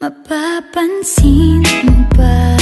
Mapapansin mo ba?